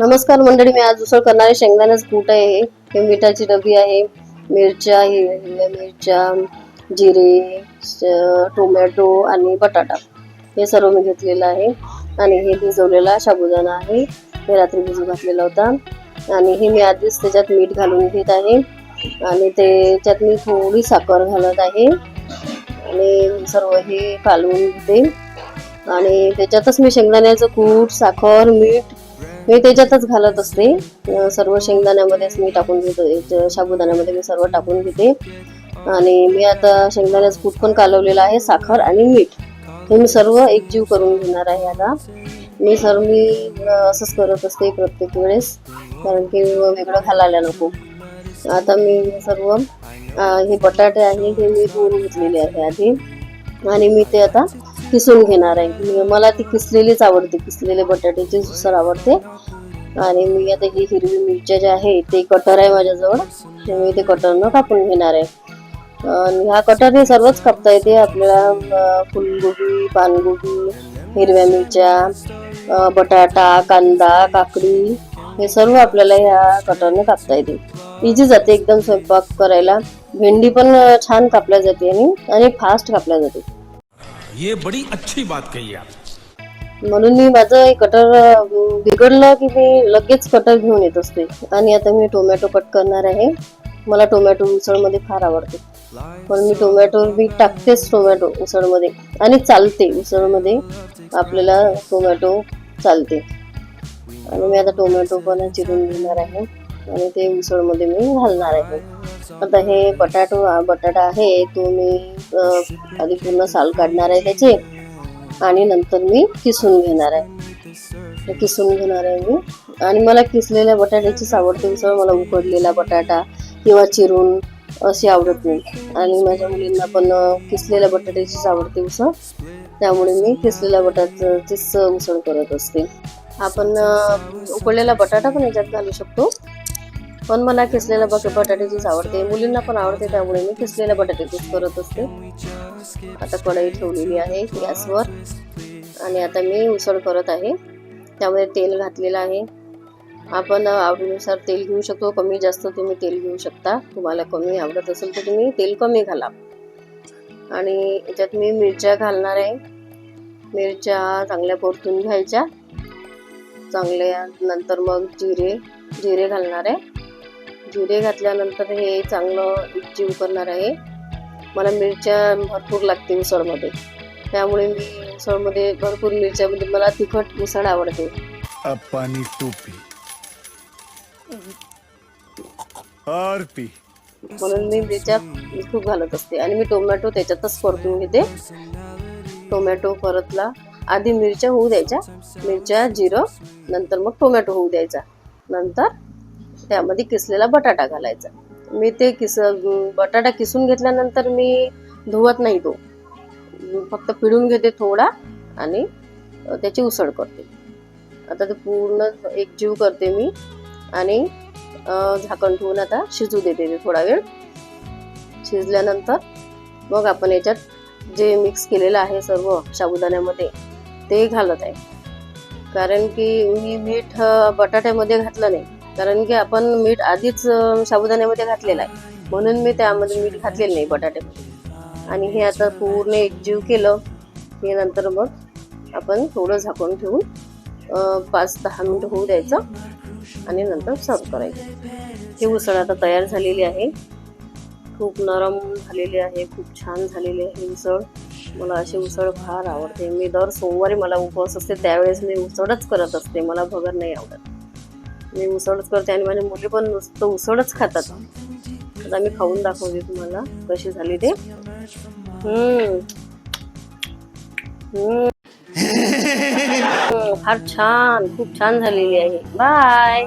नमस्कार मंडळी मी आज उसळ करणारे शेंगदाण्याचं कूट आहे. हे. मिठाची डबी आहे मिरच्या हिरव्या मिरच्या जिरे टोमॅटो आणि बटाटा. हे सर्व मी घेतलेलं आहे. आणि हे भिजवलेला साबुदाणा आहे. हे रात्री भिजू घातलेला होता. आणि हे मी आधीच त्याच्यात मीठ घालून घेत आहे. आणि त्याच्यात मी थोडी साखर घालत आहे. आणि सर्व हे कालवून घेते. आणि त्याच्यातच मी शेंगदाण्याचं कूट साखर मीठ मी त्याच्यातच घालत असते. सर्व शेंगदाण्यामध्येच मी टाकून घेते साबुदाण्यामध्ये मी सर्व टाकून घेते. आणि मी आता शेंगदाण्याचं कूट पण कालवलेलं आहे साखर आणि मीठ. हे मी सर्व एकजीव करून घेणार आहे आता. मी सर्व मी असंच करत असते प्रत्येक वेळेस कारण की वेगळं घालायला नको. आता मी सर्व हे बटाटे आहे हे मी धुवून घेतलेले आहे आधी. आणि मी ते आता किसून घेणार आहे. मला ती किसलेलीच आवडते. किसलेले बटाट्याची सुसर आवडते. आणि मी आता ही हिरवी मिरच्या ज्या आहे ते कटर आहे माझ्याजवळ. मी ते कटरनं कापून घेणार आहे. आणि ह्या कटर हे सर्वच कापता येते. आपल्याला फुलगोबी पानगोबी हिरव्या मिरच्या बटाटा कांदा काकडी हे सर्व आपल्याला ह्या कटरने कापता येते. इझी जाते एकदम स्वयंपाक करायला. भेंडी पण छान कापल्या जाते आणि आणि फास्ट कापल्या जाते. ये बड़ी अच्छी बात कही आप। म्हणून मी माझं कटर बिघडलं की मी लगेच कटर घेऊन येत असते. आणि आता मी टोमॅटो कट करणार आहे. मला टोमॅटो उसळमध्ये फार आवडते. पण मी टोमॅटो मी टाकतेच टोमॅटो उसळमध्ये. आणि चालते उसळमध्ये. आपल्याला टोमॅटो चालते. आणि मी आता टोमॅटो पण चिरून घेणार आहे. आणि ते उसळमध्ये मी घालणार आहे. आता हे बटाटो बटाटा आहे तो मी आधी पूर्ण साल काढणार आहे त्याचे. आणि नंतर मी किसून घेणार आहे. किसून घेणार आहे मी. आणि मला किसलेल्या बटाट्याचीच आवडते उसळ मला उकडलेला बटाटा किंवा चिरून अशी आवडत नाही. आणि माझ्या मुलींना पण किसलेल्या बटाट्याचीच आवडते उसळ त्यामुळे मी किसलेल्या बटाट्याचीच उसळ करत असते. आपण उकडलेला बटाटा पण याच्यात घालू शकतो. पण मला किसलेल्या बटाटे बटाट्याचीच आवडते. मुलींना पण आवडते त्यामुळे मी किसलेल्या बटाट्याचीच करत असते. आता कढई ठेवलेली आहे गॅसवर आणि आता मी उसळ करत आहे. त्यामध्ये तेल घातलेलं आहे. आपण आवडीनुसार तेल घेऊ शकतो. कमी जास्त तुम्ही तेल घेऊ शकता. तुम्हाला कमी आवडत असेल तर तुम्ही तेल कमी घाला. आणि याच्यात मी मिरच्या घालणार आहे. मिरच्या चांगल्या परतून घ्यायच्या. चांगल्या नंतर मग जिरे जिरे घालणार आहे. जिरे घातल्यानंतर हे चांगलं जीव करणार आहे. मला मिरच्या भरपूर लागते उसळमध्ये त्यामुळे मी उसळमध्ये भरपूर मिरच्या म्हणजे मला तिखट उसळ आवडते. अब पानी तू पी और पी. म्हणून मी मिरच्या खूप घालत असते. आणि मी टोमॅटो त्याच्यातच परतून घेते. टोमॅटो परतला. आधी मिरच्या होऊ द्यायच्या. मिरच्या जिरं नंतर मग टोमॅटो होऊ द्यायचा. नंतर त्यामध्ये किसलेला बटाटा घालायचा. मी ते किस बटाटा किसून घेतल्यानंतर मी धुवत नाही तो. फक्त पिळून घेते थोडा आणि त्याची उसळ करते. आता ते पूर्ण एक जीव करते मी आणि झाकण ठेवून आता शिजू देते ते थोडा वेळ. शिजल्यानंतर मग आपण याच्यात जे मिक्स केलेलं आहे सर्व साबुदाण्यामध्ये ते घालत आहे. कारण की मी मीठ बटाट्यामध्ये घातलं नाही. कारण की आपण मीठ आधीच साबुदाण्यामध्ये घातलेलं आहे. म्हणून मी त्यामध्ये मीठ घातलेलं नाही बटाट्यामध्ये आणि हे आता पूर्ण एकजीव केलं. हे नंतर मग आपण थोडं झाकून ठेवून पाच दहा मिनटं होऊ द्यायचं. आणि नंतर सर्व करायचं. ही उसळ आता तयार झालेली आहे. खूप नरम झालेली आहे. खूप छान झालेली आहे उसळ. मला अशी उसळ फार आवडते. मी दर सोमवारी मला उपवास असते त्यावेळेस मी उसळच करत असते. मला भगर नाही आवडत. मी उसळच करते आणि माझ्या मुली पण नुसतं उसळच खातात. आता मी खाऊन दाखवते तुम्हाला कशी झाली ते. फार छान खूप छान झालेली आहे. बाय